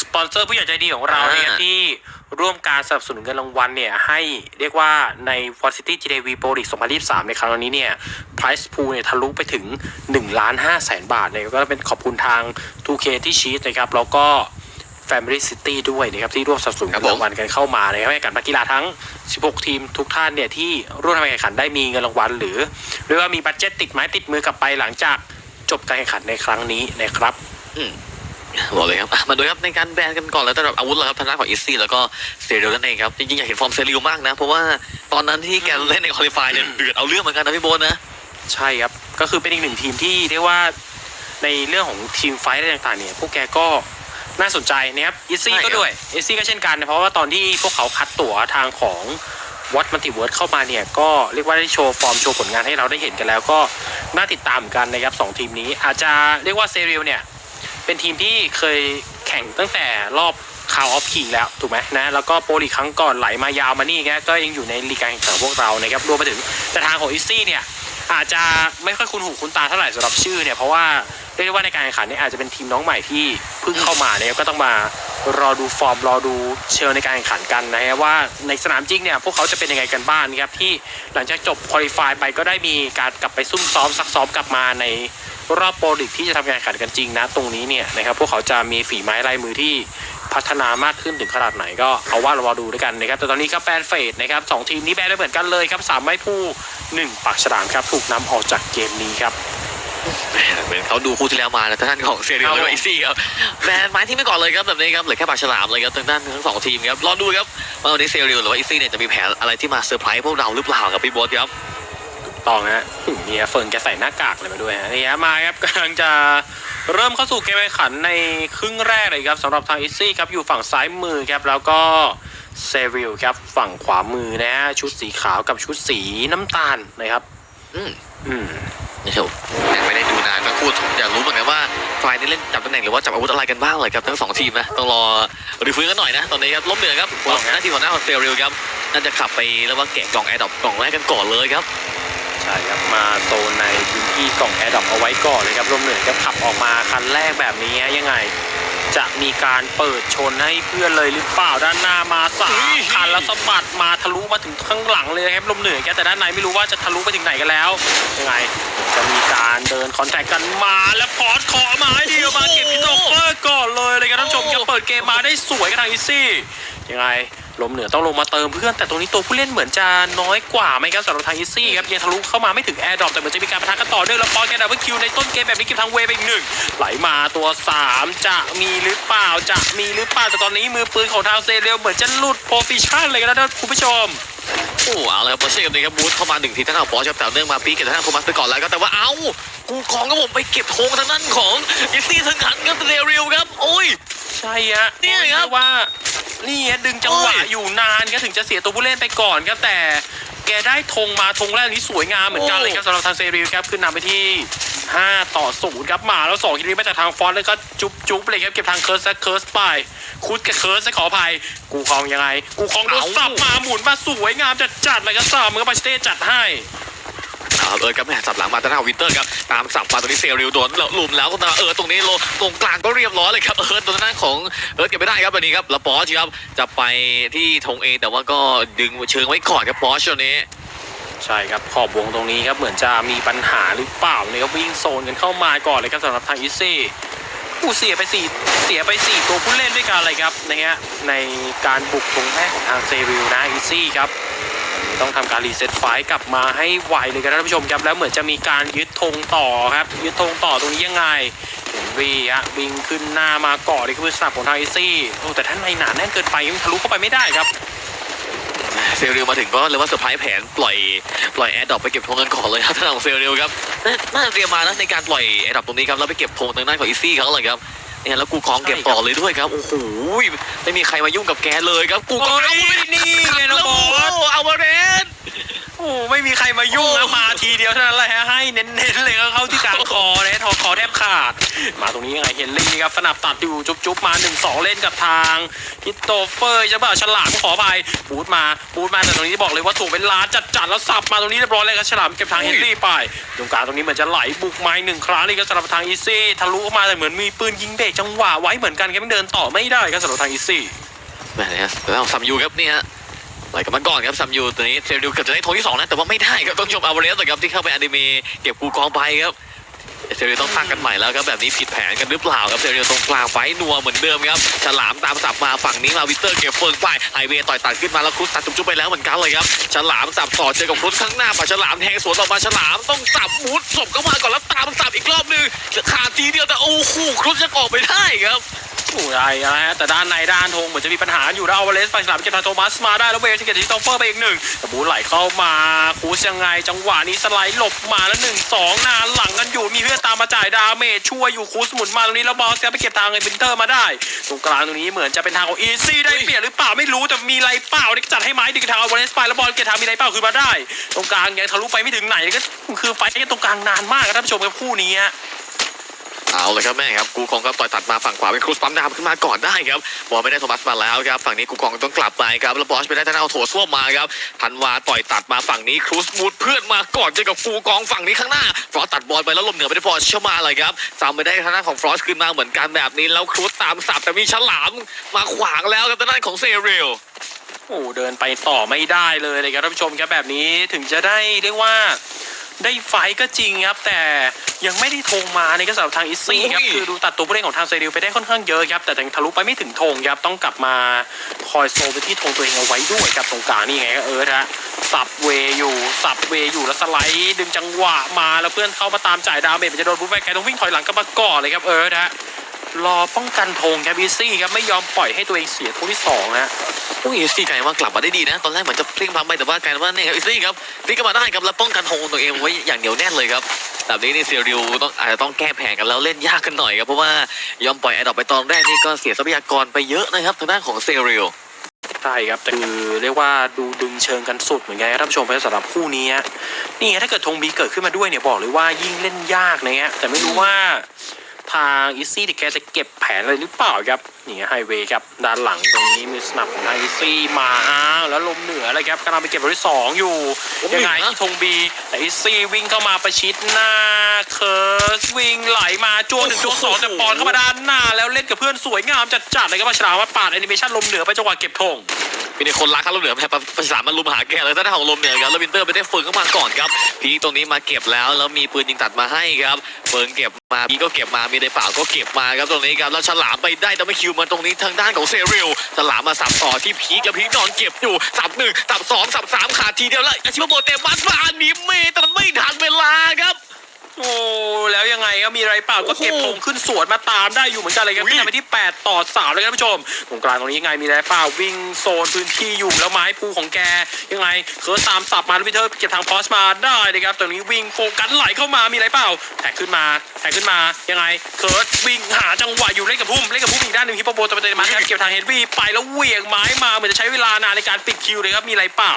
สปอนเซอร์ผู้ใหญ่ใจดีของเราเนี่ยอ่าที่ร่วมการสนับสนุนเงินรางวัลเนี่ยให้เรียกว่าใน v o r City GDV Pro League 2023 ในครั้งนี้เนี่ย Price Pool เนี่ยทะลุไปถึง1ล้าน5แสนบาทเนี่ยก็เป็นขอบคุณทาง 2K ที่ชีสนะครับ แล้วก็ Family City ด้วยนะครับที่ร่วมสนับสนุนครัเงิบนผมรางวัลกันเข้ามานะครับให้กับนักกีฬาทั้ง 16 ทีมทุกท่านเนี่ยที่ร่วมการแข่งขันได้มีเงินรางวัลหรือเรียกว่ามีบัตเจ็ตติดไม้ติดมือ กลับไปหลังจากจบการแข่งขันในครั้งนี้นะครับ อืม บอกเลยครับอะมาดูครับในการแบนกันก่อนเลยสำหรับอาวุธแล้วครับทางด้านของอีซี่แล้วก็เซเรียลนั่นเองครับจริงๆอยากเห็นฟอร์มเซเรียลมากนะ เพราะว่าตอนนั้นที่แกเล่นในคอลิฟายเนี่ยเดือดเอาเรื่องเหมือนกันนะพี่โบนนะ ใช่ครับ ก็คือเป็นอีกหนึ่งทีมที่เรียกว่าในเรื่องของทีมไฟท์อะไรต่างๆเนี่ยพวกแกก็น่าสนใจนะครับอีซี่ใช่ครัก็บด้วยอีซี่ก็เช่นกันนะเพราะว่าตอนที่พวกเขาคัดตั๋วทางของวัดมัลติเวิร์สเข้ามาเนี่ยก็เรียกว่าได้โชว์ฟอร์มโชว์ผลงานให้เราได้เห็นกันแล้วก็น่าติดตามเหมือนกันนะครับสองทีมนี้ อาจจะเรียกว่าเซเรียลเนี่ย เป็นทีมที่เคยแข่งตั้งแต่รอบคาวออฟคิงแล้วถูกไหมนะแล้วก็โปรลีกครั้งก่อนไหลมายาวมานี่แกก็ยังอยู่ในลีกการแข่งขันของพวกเรานะครับรวมไปถึงแต่ทางของอีซี่เนี่ยอาจจะไม่ค่อยคุ้นหูคุ้นตาเท่าไหร่สำหรับชื่อเนี่ยเพราะว่าเรียกได้ว่าในการแข่งขันเนี่ยอาจจะเป็นทีมน้องใหม่ที่เพิ่งเข้ามาเนี่ยก็ต้องมารอดูฟอร์มรอดูเชิงในการแข่งขันกันนะฮะว่าในสนามจริงเนี่ยพวกเขาจะเป็นยังไงกันบ้างนะครับที่หลังจากจบคุริฟายไปก็ได้มีการกลับไปซุ่มซ้อมซักซ้อมกลับมาใน รอบโปรลิกที่จะทำการแข่งขันกันจริงนะตรงนี้เนี่ยนะครับพวกเขาจะมีฝีไม้ลายมือที่พัฒนามากขึ้นถึงขนาดไหนก็เอาว่าเรารอดูด้วยกันนะครับแต่ตอนนี้ก็แบนเฟดนะครับสองทีมนี้แบนได้เหมือนกันเลยครับสามไม้ผู้หนึ่งปากฉลามครับถูกนำออกจากเกมนี้ครับเหมือนเขาดูคู่ที่แล้วมาแล้วทางด้านของเซเรียลครับแล้วก็อีซี่ครับแบนไม้ที่ไม่ก่อนเลยครับแบบนี้ครับเหลือแค่ปากฉลามเลยครับทางด้านทั้งสองทีมครับรอดูครับว่าวันนี้เซเรียลหรือว่าอีซี่เนี่ยจะมีแผนอะไรที่มาเซอร์ไพรส์พวกเราหรือเปล่าครับพี่โบอสครับ ตองฮะเนี่ยเฟิร์นแกใส่หน้ากากอะไรมาด้วยฮะนี่ฮะมาครับกำลังจะเริ่มเข้าสู่เกมแข่งขันในครึ่งแรกเลยครับสำหรับทางอิซี่ครับอยู่ฝั่งซ้ายมือครับแล้วก็เซวิลครับฝั่งขวามือนะฮะชุดสีขาวกับชุดสีน้ำตาลนะครับ อืมอืมนี่ครับยังไม่ได้ดูนานทั้งคู่อยากรู้เหมือนกันว่าฝ่ายนี้เล่นจับตำแหน่งหรือว่าจับอาวุธอะไรกันบ้างเลยครับทั้งสองทีมนะต้องรอรีฟื้นกันหน่อยนะตอนนี้ครับล้มเหนือครับหัวหน้าทีมหัวหน้าของเซเรียลครับน่าจะขับไปแล้วว่าแกะกล่องแอร์ดรอปกล่องแรกกันก่อนเลยครับ ใช่ครับมาโซนในพื้นที่กล่องแอร์ดรอปเอาไว้ก่อนเลยครับรวมเหนือครับขับออกมาคันแรกแบบนี้ยังไง จะมีการเปิดชนให้เพื่อนเลยหรือเปล่าด้านหน้ามาสามคันแล้วสะบัดมาทะลุมาถึงข้างหลังเลยครับลมเหนือแกแต่ด้านในไม่รู้ว่าจะทะลุไปถึงไหนกันแล้วยังไงจะมีการเดินคอนแทคกันมาแล้วพอดคอมาให้เดียวมาเก็บพิโตเปอร์ก่อนเลยเลยครับท่านผู้ชมครับเปิดเกมมาได้สวยกันทางอีซี่ยังไง ลมเหนือต้องลงมาเติมเพื่อนแต่ตรงนี้ตัวผู้เล่นเหมือนจะน้อยกว่าไหมครับสำหรับทางอีซี่ครับยังทะลุเข้ามาไม่ถึงแอร์ดรอปแต่เหมือนจะมีการปะทะกันต่อเนื่องแล้วปอนแกดับเบิลคิวในต้นเกมแบบนี้เก็บทางเวย์ไปอีกหนึ่งไหลมาตัว 3 จะมีหรือเปล่าจะมีหรือเปล่าแต่ตอนนี้มือปืนของทางเซเรียลเหมือนจะหลุดโพซิชันเลยกันนะท่านคุณผู้ชมโอ้เอาเลยครับเปอร์เช่กับนี้ครับบูธเข้ามาหนึ่งทีท่านเอาบอสครับแต่เนื่องมาปีเก็บทางด้านโทมัสไปก่อนแล้วก็แต่ว่าเอ้ากูของก็ผมไปเก็บธงทางด้านของอีซี่สังขันครับเรียวครับโอ้ยใช่ฮะเนี่ยครับว่า นี่ฮะดึงจังหวะโอ้ยอยู่นานก็ถึงจะเสียตัวผู้เล่นไปก่อนครับแต่แกได้ธงมาธงแรกนี้สวยงามเหมือนกันเลยครับสำหรับทางเซเรียลครับขึ้นนำไปที่ 5 ต่อ0ครับมาแล้ว2คิริมาจากทางฟอนต์แล้วก็จุ๊บจุ๊บเลยครับเก็บทางเคิร์สและเคิร์สไป คุดกับเคิร์สขออภัย กูคลองยังไง กูคลองโดนเอ้าสับมาหมุนมาสวยงามจัดจัดๆเลยครับสามมือปาชเต้จัดให้ เอาเออครับแม่สับหลังมาทางด้านของวินเตอร์ครับตามสับมาตรงนี้เซริวโดนหลุมแล้วก็ตามเออตรงนี้โลตรงกลางก็เรียบร้อยเลยครับเออตรงนั้นของเออเก็บไม่ได้ครับวันนี้ครับแล้วปอชครับจะไปที่ธงเองแต่ว่าก็ดึงเชิงไว้ก่อนครับปอชตัวนี้ใช่ครับขอบวงตรงนี้ครับเหมือนจะมีปัญหาหรือเปล่าเนี่ยครับวิ่งโซนกันเข้ามาก่อนเลยครับสำหรับทางอีซี่ผู้เสียไปสี่เสียไปสี่ตัวผู้เล่นด้วยกันเลยครับนะฮะในการบุกตรงแรกของทางเซริลนะอีซี่ครับ ต้องทำการรีเซ็ตไฟล์กลับมาให้ไวเลยครับท่านผู้ชมครับแล้วเหมือนจะมีการยึดธงต่อครับ ยึดธงต่อตรงนี้ยังไงเห็นวีฮะวิ่งขึ้นหน้ามาก่อนเลยคือสนับของทางอีซี่โอ้แต่ท่านในหนาแน่นเกินไปมันทะลุเข้าไปไม่ได้ครับเซริวมาถึงก็เลยว่าเซอร์ไพรส์แผนปล่อยปล่อยแอร์ดรอปไปเก็บธงกันก่อนเลยครับทางด้านของเซริวครับน่าน่าจะเตรียมมานะในการปล่อยแอร์ดรอปตรงนี้ครับแล้วไปเก็บธงทางด้านของอีซี่เขาเลยครับเนี่ยแล้วกูคองเก็บต่อเลยด้วยครับโอ้โหไม่มีใครมายุ่งกับแกเลยครับกูคองโอ้ยนี่ไงน้องบอส เอามาเรน โอ้ไมายุ่งนะมาทีเดียวเท่านั้นแหละฮะให้เน้นๆเลยก็เข้าที่กลางคอเลยทอคอแทบขาด มาตรงนี้ยังไงเฮนรี่ครับสนับตัดอยู่จุ๊บๆมา1นสองเล่นกับทางฮิตโตเฟอร์จะเปล่าฉลามขอไปบูทมาบูทมาแต่ตรงนี้บอกเลยว่าถูกเป็นล้านจัดๆแล้วสับมาตรงนี้เรียบร้อยเลยครับฉลามเก็บทางเฮนรี่ไปตรงกลางตรงนี้เหมือนจะไหลบุกไม้หนึ่งครั้งนี่ก็สำหรับทางอีซี่ทะลุเข้ามาแต่เหมือนมีปืนยิงเบรกจังหวะไว้เหมือนกันครับยังเดินต่อไม่ได้ครับสำหรับทางอีซี่แหม่เนี่ยแล้วซัมยูครับเนี่ย ไหลกันมาก่อนครับซัมยูตัวนี้เซริวเกือบจะได้โทงที่สองนะแต่ว่าไม่ได้ครับต้องชมอาวเรสเลยครับที่เข้าไปอนิเมะเก็บกูกองไปครับเซริวต้องตั้งกันใหม่แล้วครับแบบนี้ผิดแผนกันหรือเปล่าครับเซริวตรงกลางไฟนัวเหมือนเดิมครับฉลามตามสับมาฝั่งนี้มาวิเตอร์เก็บเฟิร์นไปไฮเวย์ต่อยตัดขึ้นมาแล้วครุสตัดจุ๊บๆไปแล้วเหมือนกันเลยครับฉลามสับต่อเจอกับครุสข้างหน้าป่ะฉลามแทงสวนออกมาฉลามต้องสับมุดศพเข้ามาก่อนแล้วตามสับอีกรอบหนึงขาดทีเดียวแต่โอ้โหครุสจะออกไปได้ครับ โอ้ยนะฮะแต่ด้านในด้านธงเหมือนจะมีปัญหาอยู่แล้วเอาวาเลสไปสลับเก็บทางโทมัสมาได้แล้วเวลที่เก็บที่โตเฟอร์ไปอีกหนึ่งแต่บูไหลเข้ามาคูสยังไง จังหวะนี้สไลด์หลบมาแล้วหนึ่งสองนานหลังกันอยู่มีเพื่อนตามมาจ่ายดาเมจช่วยอยู่คูสหมุนมาตรงนี้แล้วบอสครับไปเก็บทางไอ้บินเตอร์มาได้ ตรงกลางตรงนี้เหมือนจะเป็นทางของอีซี่ได้เปรียบหรือเปล่าไม่รู้แต่มีไรเปล่าที่จัดให้ไม้ดึงทางเอาวาเลสไปแล้วบอลเก็บทางมีไรเปล่าคือมาได้ ตรงกลางยังทะลุไปไม่ถึงไหนก็คือไฟกันตรงกลางนานมากครับท่านผู้ชมครับคู่นี้ เอาเลยครับแม่ครับกูกองครับต่อยตัดมาฝั่งขวาเป็นครูสปั๊มดามขึ้นมาก่อนได้ครับบอลไม่ได้โทมัสมาแล้วครับฝั่งนี้กูกองต้องกลับไปครับแล้วบอสไปได้ท่างเอาโถส้วมมาครับทันวาต่อยตัดมาฝั่งนี้ครูสมูดเพื่อนมาก่อนเจอกับกูกองฝั่งนี้ข้างหน้าฟรอสตัดบอลไปแล้วลมเหนือไปได้พอเชื่อมาเลยครับจำไม่ได้ทาน้านของฟรอสขึ้นมาเหมือนกันแบบนี้แล้วครูสตามสับแต่มีฉลามมาขวางแล้วครับทาน้านของเซเรียลโอ้เดินไปต่อไม่ได้เลยเลยครับท่านผู้ชมครับแบบนี้ถึงจะได้เรียกว่า ได้ไฟท์ก็จริงครับ แต่ยังไม่ได้ธงมาในกระสำหรับทางอิซซี่ครับอุ้ยคือดูตัดตัวผู้เล่นของทางเซริลไปได้ค่อนข้างเยอะครับ แต่ยังทะลุไปไม่ถึงธงครับ ต้องกลับมาคอยโซลไปที่ธงตัวเองเอาไว้ด้วยครับตรงกลางนี่ไงก็เออฮะสับเวย์อยู่สับเวย์อยู่แล้วสไลด์ดึงจังหวะมาแล้วเพื่อนเข้ามาตามจ่ายดาเมจมันจะโดนบูทไปไกลต้องวิ่งถอยหลังกลับมาก่อนเลยครับเออฮะ รอป้องกันธงครับอิซซี่ครับไม่ยอมปล่อยให้ตัวเองเสียธงที่สองฮะโอ้ยอีซี่กลายว่ากลับมาได้ดีนะ ตอนแรกเหมือนจะพลิกพลัมไปแต่ว่ากลายว่าเนี่ยครับอีซี่ครับพลิกกลับมาได้ครับแล้วป้องกันธงตัวเองไว้อย่างเหนียวแน่นเลยครับแบบนี้นี่เซียริวต้องอาจจะต้องแก้แผนกันแล้วเล่นยากกันหน่อยครับเพราะว่ายอมปล่อยแอดดอปไปตอนแรกนี่ก็เสียทรัพยากรไปเยอะนะครับทางด้านของเซียริวใช่ครับแต่คือเรียกว่าดูดึงเชิงกันสุดเหมือนกันครับท่านผู้ชมครับสำหรับคู่นี้ฮะนี่ไงถ้าเกิดธงบีเกิดขึ้นมาด้วยเนี่ยบอกเลยว่ายิ่งเล่นยากนะฮะแต่ไม่รู้ว่า ทางอีซี่เด็กแกจะเก็บแผนอะไรหรือเปล่าครับนี่ไฮเวย์ครับด้านหลังตรงนี้มีสนับของทางอีซี่มาอ้าวแล้วลมเหนือเลยครับกำลังไปเก็บบอลที่สองอยู่ลมเหนือยังไงที่ธงบีแต่อีซี่วิ่งเข้ามาประชิดหน้าเคิร์สวิ่งไหลมาจวนหนึ่งจวนสองแต่ปอนเข้ามาด้านหน้า แล้วเล่นกับเพื่อนสวยงามจัดๆเลยครับว่าฉลามว่าปาดแอนิเมชันลมเหนือไปจังหวะเก็บธง มีในคนรักครับลมเหนือแพ้ภาษามันลุมหาแกเลยทางด้าของลมเหนือครับแล้ววินเตอร์ไปได้เฟิร์นเข้ามาก่อนครับพีตรงนี้มาเก็บแล้วแล้วมีปืนยิงตัดมาให้ครับเฟิร์นเก็บมาพีก็เก็บมามีในเปล่าก็เก็บมาครับตรงนี้ครับแล้วฉลามไปได้แต่ไม่คิวมาตรงนี้ทางด้านของเซเรียลฉลามมาสับต่อที่พีกับพีนอนเก็บอยู่สับหนึ่งสับสองสับสามขาดทีเดียวแล้วอาชิมาโมเตมัสมาอันนี้เมแต่มันไม่ทันเวลาค แล้วยังไงก็มีไรเปล่าก็เก็บธงขึ้นสวนมาตามได้อยู่เหมือนกันเลยครับอุ้ยขึ้นไปที่ 8 ต่อ3เลยครับท่านผู้ชม ตรงกลางตรงนี้ยังไงมีไรเปล่าวิ่งโซนพื้นที่อยู่แล้วไม้ภูของแกยังไงเคิร์สตามสับมาแล้วพีเตอร์เก็บทางพอสมาได้เลยครับตรงนี้วิ่งโฟกัสไหลเข้ามามีไรเปล่าแท็กขึ้นมาแท็กขึ้นมายังไงเคิร์สวิ่งหาจังหวะอยู่เล่นกับพุ่มเล่นกับพุ่มอีกด้านหนึ่งฮิปโปโปตะเปเตมัสครับเก็บทางเฮนรี่ไปแล้วเหวี่ยงไม้มาเหมือนจะใช้เวลานานในการปิดคิวเลยครับมีไรเปล่า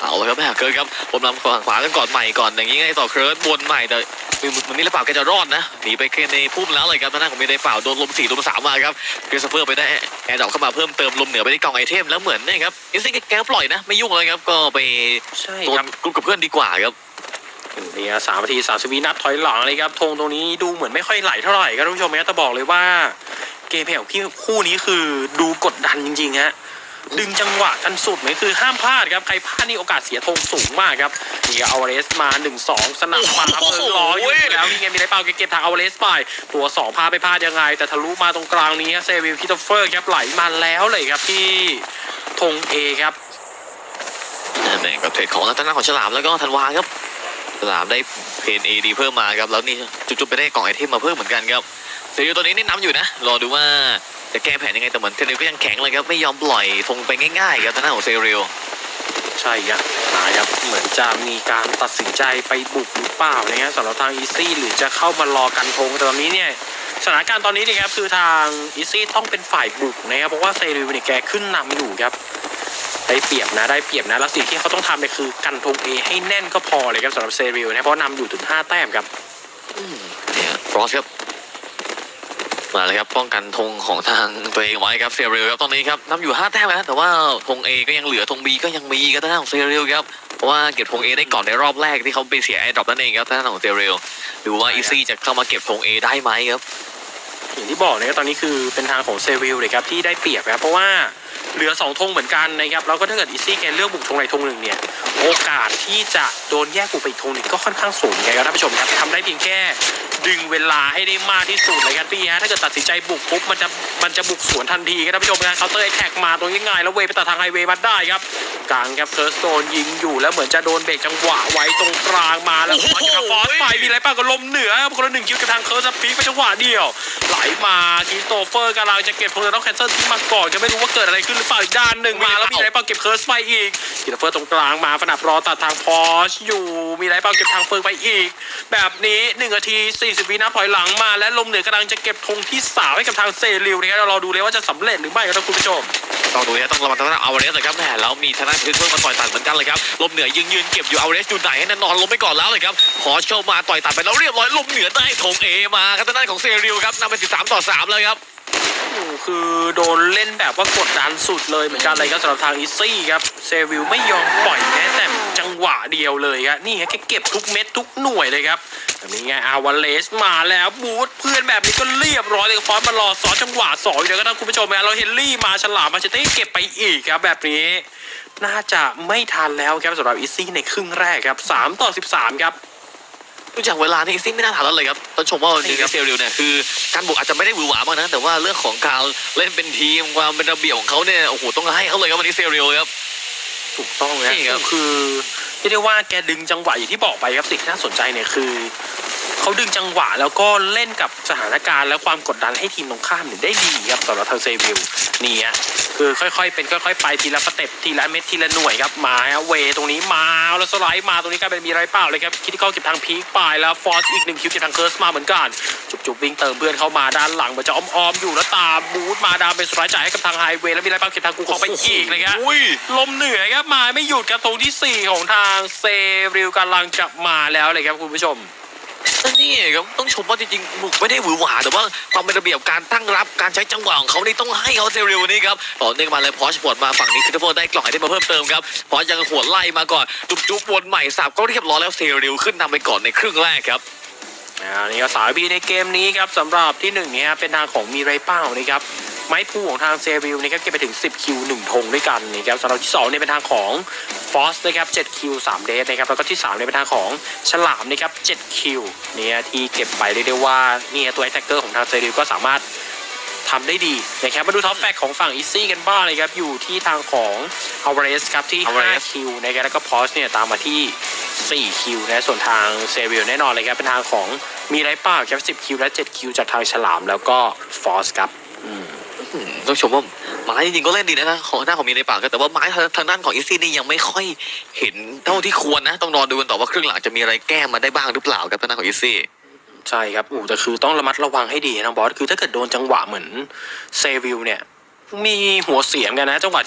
เอาเลยครับแม่เคิร์ดครับผมนำฝั่งขวากันก่อนใหม่ก่อนอย่างนี้ไงต่อเคิร์ดบนใหม่แต่มันมีหรือเปล่าแกจะรอดนะหนีไปแค่ในพุ่มแล้วเลยครับทางด้านของมีในเปล่าโดนลมสี่ลมสามมาครับคริสโตเฟอร์ไปได้แอร์ดรอปเข้ามาเพิ่มเติมลมเหนือไปที่กล่องไอเทมแล้วเหมือนเนี่ยครับอินซิงแกปล่อยนะไม่ยุ่งเลยครับก็ไปใช่โดคนรับกลุ่มกับเพื่อนดีกว่าครับนี่สามนาทีสามสิบวินัดถอยหลังเลยครับธงตรงนี้ดูเหมือนไม่ค่อยไหลเท่าไหร่ครับท่านผู้ชมครับแต่บอกเลยว่าเกมเพลย์ของพี่คู่นี้คือดูกดดันจริงๆฮะ ดึงจังหวะกันสุดเลยคือห้ามพลาดครับ ใครพลาดนี่โอกาสเสียธงสูงมากครับนี่เอาเรสมา1 2 สนับมาโอ้โหเพิ่งรออยู่แล้วนี่ไงมีไรเปล่าเก็บทางเอาเรสไปตัวสองพลาดไปพลาดยังไง แต่ทะลุมาตรงกลางนี้เซวิลคิโตเฟอร์ครับไหลมาแล้วเลยครับที่ธงเอครับนั่นเองกับเทรดของทางด้านของฉลามแล้วก็ธันวาครับฉลามได้เพนเอดีเพิ่มมาครับแล้วนี่จุ๊บๆไปได้กล่องไอเทมมาเพิ่มเหมือนกันครับเซริวตัวนี้นี่น้ำอยู่นะรอดูว่า จะแก้แผนยังไงแต่เหมือนเซริวก็ยังแข็งเลยครับไม่ยอมปล่อยธงไปง่ายๆครับทางด้านของเซริวใช่ครับมาครับเหมือนจะมีการตัดสินใจไปบุกหรือเปล่านะครับสำหรับทางอีซี่หรือจะเข้ามารอกันธงแต่ตอนนี้เนี่ยสถานการณ์ตอนนี้นะครับคือทางอีซี่ต้องเป็นฝ่ายบุกนะครับเพราะว่าเซริวเนี่ยแกขึ้นนำอยู่ครับได้เปรียบนะได้เปรียบนะแล้วสิ่งที่เขาต้องทำเนี่ยคือกันธงเอให้แน่นก็พอเลยครับสำหรับเซริลนะเพราะนำอยู่ถึง 5 แต้มครับอืมเนี่ยฟรอสครับ มาเลยครับป้องกันธงของทางตัวเองไว้ครับเซเรียลครับตอนนี้ครับนำอยู่5แต้มนะแต่ว่าธง A ก็ยังเหลือธง B ก็ยังมีครับทางด้านของเซเรียลครับเพราะว่าเก็บธง A ได้ก่อนในรอบแรกที่เขาไปเสียไอ้ดรอปนั่นเองครับทางด้านของเซเรียลดูว่าอีซี่จะเข้ามาเก็บธง A ได้ไหมครับอย่างที่บอกนะครับตอนนี้คือเป็นทางของเซริลเลยครับที่ได้เปรียบครับเพราะว่าเหลือ2ธงเหมือนกันนะครับแล้วก็ถ้าเกิดอีซี่แกเลือกบุกธงใดธงหนึ่งเนี่ยโอกาสที่จะโดนแยกบุกไปธงหนึ่งก็ค่อนข้างสูงไงครับท่านผู้ชมครับทำได้เพียงแค่ ดึงเวลาให้ได้มากที่สุดเลยครับพี่ฮะถ้าเกิดตัดสินใจบุกปุ๊บมันจะมันจะบุกสวนทันทีครับท่านผู้ชมนะเคาน์เตอร์แท็กมาตรงง่ายๆแล้วเวย์ไปตัดทางไฮเวย์มาได้ครับกลางครับเคิร์สโซนยิงอยู่แล้วเหมือนจะโดนเบรกจังหวะไว้ตรงกลางมาแล้วโอ้โหฟอสกับฟอสไปมีอะไรเปล่าก็ลมเหนือครับคนละหนึ่งคิวกับทางเคิร์สปีกไปจังหวะเดียว ไหลมาคิสโตเฟอร์กำลังจะเก็บโทรต้องแคนเซิลที่มาก่อนก็ไม่รู้ว่าเกิดอะไรขึ้นหรือเปล่าอีกด้านหนึ่งมาแล้วมีอะไรเปล่าเก็บเคิร์สไปอีกคิสโตเฟอร์ตรงกลางมาฝนับรอตัดทางพอชอยู่มีอะไรเปล่าเก็บทางเฟิร์งไปอีก แบบนี้1นาที40 วินาทีถอยหลังมาและลมเหนือกำลังจะเก็บธงที่สามให้กับทางเซริลนะครับเรารอดูเลยว่าจะสำเร็จหรือไม่ครับคุณผู้ชมต้องดูนะต้องระวังทางด้านเอาเรสเลยครับแหมแล้วมีทางด้านพื้นเพิ่มมาต่อยตัดเหมือนกันเลยครับลมเหนือยืนยืนเก็บอยู่เอาเรสอยู่ไหนให้แน่นอนลงไปก่อนแล้วเลยครับขอโชว์มาต่อยตัดไปแล้วเรียบร้อยลมเหนือได้ธง A มาครับทางด้านของเซริลครับนำไป13ต่อ3เลยครับโอ้โหคือโดนเล่นแบบว่ากดดันสุดเลยเหมือนกันเลยครับสำหรับทางอีซี่ครับเซวิลไม่ยอมปล่อยแม้แต่ จังหวะเดียวเลยครับนี่ฮะแกเก็บทุกเม็ดทุกหน่วยเลยครับแบบนี้ไงอาวาเลสมาแล้วบูทเพื่อนแบบนี้ก็เรียบร้อยเลยฟอนต์มารอสอนจังหวะสองอยู่เดี๋ยวก็ต้องคุณผู้ชมนะเราเฮนรี่มาฉลามมาเชเต้เก็บไปอีกครับแบบนี้ น่าจะไม่ทันแล้วครับสำหรับอีซี่ในครึ่งแรกครับ3ต่อ13ครับดูจากเวลานี่ซิ่งไม่น่าทันแล้วเลยครับต้องชมว่าจริงๆแล้วเซริลเนี่ยคือการบุกอาจจะไม่ได้หวือหวามากนะแต่ว่าเรื่องของการเล่นเป็นทีมความเป็นระเบียบของเขาเนี่ยโอ้โหต้องให้เขาเลยครับวันนี้เซริลครับถูกต้องนะนี่ครับคือ เรียกได้ว่าแกดึงจังหวะอย่างที่บอกไปครับสิ่งที่น่าสนใจเนี่ยคือ เขาดึงจังหวะแล้วก็เล่นกับสถานการณ์และความกดดันให้ทีมตรงข้ามเนี่ยได้ดีครับสำหรับทางเซวิลนี่ฮะคือค่อยๆ เป็นค่อย ๆ ไปทีละสเต็ปทีละเม็ดทีละหน่วยครับมาฮะเวตรงนี้มาแล้วสไลด์มาตรงนี้กลายเป็นมีไรเปล่าเลยครับคิดที่เขาเก็บทางพีคไปแล้วฟอร์สอีกหนึ่งคิวเก็บทางเคิร์สมาเหมือนกันจุบๆวิ่งเติมเพื่อนเข้ามาด้านหลังเหมือนจะอ้อมๆอยู่แล้วตามบูทมาดามเป็นสไลด์จ่ายให้กับทางไฮเวย์แล้วมีไรเปล่าเก็บทางกูเข้าไปอีกเลยครับอุ้ยลมเหนือครับมาไม่หยุดครับตรงที่ 4 ของทางเซริลกำลังจะมาแล้วเลยครับคุณผู้ชม นี่ครับต้องชมว่าจริงๆบุกไม่ได้หวือหวาแต่ว่าความเป็นระเบียบการตั้งรับการใช้จังหวะของเขานี่ต้องให้เขาเซริลนี่ครับต่อเนื่องมาเลยพอชปวดมาฝั่งนี้คิทเฟอร์ได้กล่องให้ได้มาเพิ่มเติมครับพอยังหัวไล่มาก่อนจุ๊บจุบวนใหม่สับก็เรียบร้อยแล้วเซริลขึ้นนำไปก่อนในครึ่งแรกครับอ่านี่ก็สายบีในเกมนี้ครับสำหรับที่หนึ่งเนี่ยเป็นทางของมีไรเป้านะครับ ไม้พูของทางเซริลนะครับเก็บไปถึง 10 คิว 1 ธงด้วยกันนะครับสำหรับที่2เนี่ยเป็นทางของฟอสนะครับ7คิว3เดทนะครับแล้วก็ที่3เนี่ยเป็นทางของฉลามนะครับ7คิวเนี่ยที่เก็บไปเรียกได้ว่าเนี่ยตัวไอแท็กเกอร์ของทางเซริลก็สามารถทำได้ดีนะครับมาดูท็อปแฟกของฝั่งอีซี่กันบ้างเลยครับอยู่ที่ทางของอ v เ r รสครับที่ Alvarez 5คิวนะครับแล้วก็พอสเนี่ยตามมาที่ 4 คิวนะส่วนทางเซเวียแน่นอนเลยครับเป็นทางของมีไรป้าครับ10 คิวและ 7 คิวจากทางฉลามแล้วก็ฟอสครับอืมอืม ต้องชมว่าไม้จริงๆก็เล่นดีนะของหน้าของมีในปากแต่ว่าไม้ทางด้านของอีซี่นี่ยังไม่ค่อยเห็นเท่าที่ควรนะ ต้องรอดูกันต่อว่าครึ่งหลังจะมีอะไรแก้มาได้บ้างหรือเปล่าครับทางด้านของอีซี่ใช่ครับอูแต่คือต้องระมัดระวังให้ดีนะบอสคือถ้าเกิดโดนจังหวะเหมือนเซวิลเนี่ย มีหัวเสียมกันนะจังหวะ